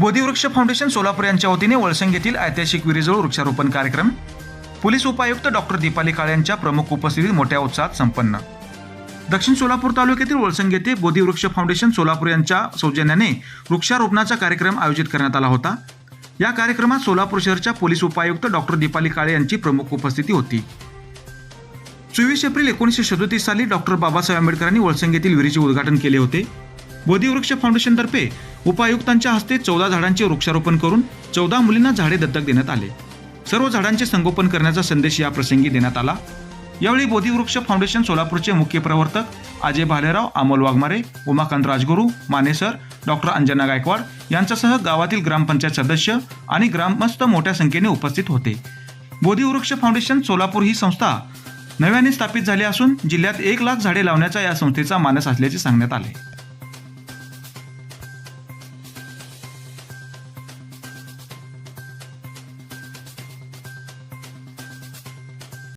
बोधिवृक्ष foundation Solapur यांच्या वतीने वळसंग येथील ऐतिहासिक विहिरीजवळ वृक्षारोपण कार्यक्रम. पोलीस उपायुक्त डॉक्टर दीपाली काळे यांच्या प्रमुख उपस्थितीत मोठ्या उत्साहात संपन्न. दक्षिण सोलापूर तालुक्यातील वळसंग येथे बोधिवृक्ष फाउंडेशन सोलापूर यांच्या सौजन्याने वृक्षारोपणाचा कार्यक्रम आयोजित करण्यात आला होता. या कार्यक्रमात सोलापूर शहरच्या पोलीस उपायुक्त डॉक्टर दीपाली काळे यांची प्रमुख उपस्थिती होती. चोवीस एप्रिल एकोणीसशे सदोतीस साली डॉक्टर बाबासाहेब आंबेडकरांनी वळसंग येथील विहिरीचे उद्घाटन केले होते. बोधिवृक्ष फाउंडेशनतर्फे उपायुक्तांच्या हस्ते चौदा झाडांचे वृक्षारोपण करून चौदा मुलींना झाडे दत्तक देण्यात आले. सर्व झाडांचे संगोपन करण्याचा संदेश या प्रसंगी देण्यात आला. यावेळी बोधिवृक्ष फाउंडेशन सोलापूरचे मुख्य प्रवर्तक अजय भालेराव अमोल वाघमारे उमाकांत राजगुरू मानेसर डॉक्टर अंजना गायकवाड यांच्यासह गावातील ग्रामपंचायत सदस्य आणि ग्रामस्थ मोठ्या संख्येने उपस्थित होते. बोधिवृक्ष फाउंडेशन सोलापूर ही संस्था नव्याने स्थापित झाले असून जिल्ह्यात एक लाख झाडे लावण्याचा या संस्थेचा मानस असल्याचे सांगण्यात आले.